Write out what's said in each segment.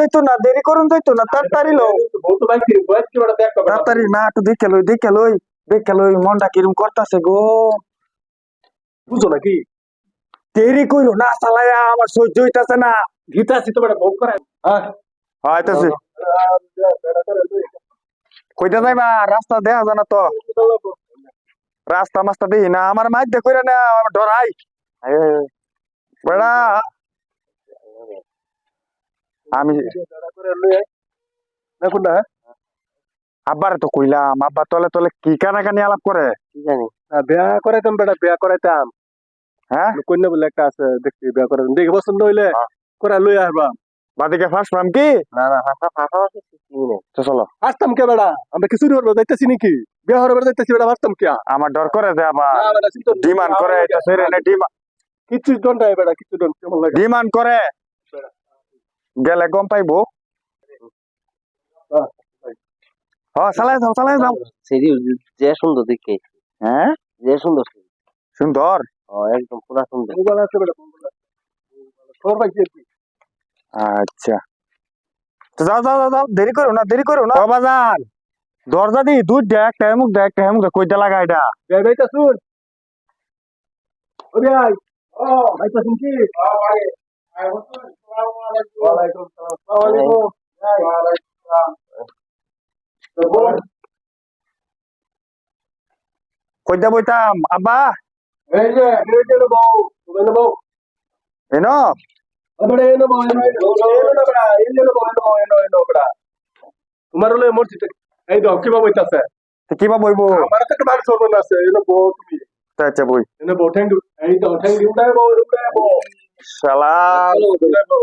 যাইতো না দেরি করুন যাইতো না তাড়াতাড়ি লো বহুত বাইক বয়স কি তাড়াতাড়ি না একটু দেখে লই দেখে লই দেখে লই মনটা কিরম করতেছে গো। বুঝো নাকি? দেরি কইরো না চালায়া আমার সহ্য হইতাছে না। গীতা আছে তো বড় বউ করে হ্যাঁ। হইতাছে কইতে যাইবা রাস্তা দেখা জানা তো। রাস্তা মাস্তা দেখি না আমার মাইক দেখ কইরা না ডরাই। বেড়া। আমি না আব্বারে তো কইলাম আব্বা তলে তলে কি কানা কানি আলাপ করে? বিয়া করাইতাম বেটা বিয়া করাইতাম। হ্যাঁ? কন্যা বলে একটা আছে দেখছি বিয়া করাইতাম। দেখে পছন্দ হইলে হ্যাঁ। করে লই আসবা। বাদিকে কি? না না ফাঁসা তো চলো। আসতাম কে বেড়া আমরা কিছু করব যাইতেছি নাকি? বিয়া হরবার যাইতেছি বেড়া আসতাম কে? আমার ডর করে যে আবার ডিমান্ড করে এটা সেরে ডিমান্ড কিচ্ছু ডন বেটা কিচ্ছু ডন কেমন লাগে ডিমান্ড করে। গেলে গম পাইবো। হ্যাঁ চালাই যাও চালাই যাও। সেরি যে সুন্দর দেখে। হ্যাঁ? যে সুন্দর সেরি। সুন্দর? একদম পুরা সুন্দর। আচ্ছা। তো যাও যাও যাও, যাও দেরি করো না দেরি করো না। বাজার দরজা দি দুধ দেখ একটা এমুক দে একটা এমুক দে কইতে লাগা এটা। বিয়া শুন ও বিয়াই ও বাইতা শুন কি? ওয়ালাইকুম সালাম আসসালামু আলাইকুম তো বল কইতে বইতাম আব্বা এনো আরে এনো বউ এনো এনো এনো বড়া এনো বউ এনো এনো এনো বড়া তোমার হলে মসজিদ এই দাও কি বাবু কিবা বইবো আমার তো মান সরবন আছে এনো বউ তুমি আচ্ছা বই এনো বউ ঠ্যাং এই দাও ঠ্যাং উঠায় বউ উঠায় বউ শালা উঠায় বউ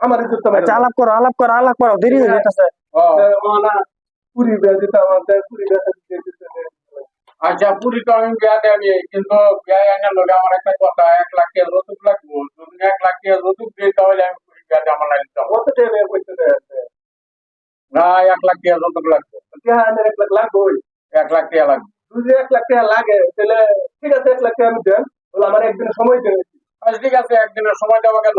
আমার ইজ্জত আচ্ছা আলাপ করো আলাপ করো আলাপ করো দেরি হয়ে যাইতেছে. পুরি বেয়া দিতে আমার পুরি বেয়া দিতে দিতে আচ্ছা পুরি তো আমি বিয়া দেয় আমি কিন্তু বিয়া এনে লোক আমার একটা কথা এক লাখ টাকা যৌতুক লাগবো যদি এক লাখ টাকা যৌতুক দিই তাহলে আমি পুরি বিয়া দিয়ে আমার লাগতাম কত টাকা কইতে দেয় না এক লাখ টাকা যৌতুক লাগবে। হ্যাঁ আমার এক লাখ লাগবে এক লাখ টাকা লাগবে। যদি এক লাখ টাকা লাগে তাহলে ঠিক আছে এক লাখ টাকা আমি দেন। বলে আমার একদিন সময় দেন। আচ্ছা ঠিক আছে একদিনের সময় দেওয়া গেল।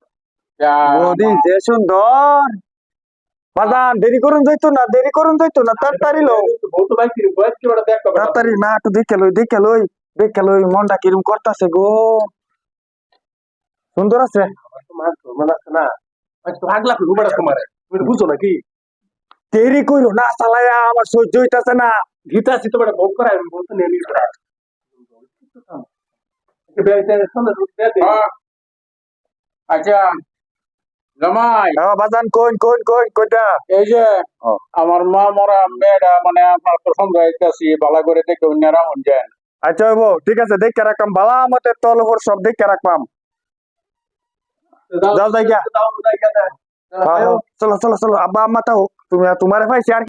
যা যে সুন্দর। বাজান দেরি করুন, যাইতো না, দেরি করুন, যাইতো না, তাড়াতাড়ি লো তাড়াতাড়ি না, একটু দেখে লই দেখে লই গো সুন্দর আছে তোমার না ফিরু বড় তোমার তুমি বুঝো নাকি দেরি কইরো না চালায়া আমার সহ্য হইতাছে না। গীতা আছে তো বড় বউ করাই বলতে করা। আচ্ছা। জামাই। হ্যাঁ বাজান কোন কোন কোন কোনটা এই যে আমার মা মরা মেয়েটা মানে আপনার পছন্দ হইতেছি বালা করে দেখে অন্যরা মন যায় আচ্ছা হইব ঠিক আছে দেখে রাখলাম বালা আমাদের তল উপর সব দেখে রাখলাম হ্যাঁ, হ্যাঁ। চলো চলো চলো আব্বা আম্মা তাও তুমি তোমার ভাই আর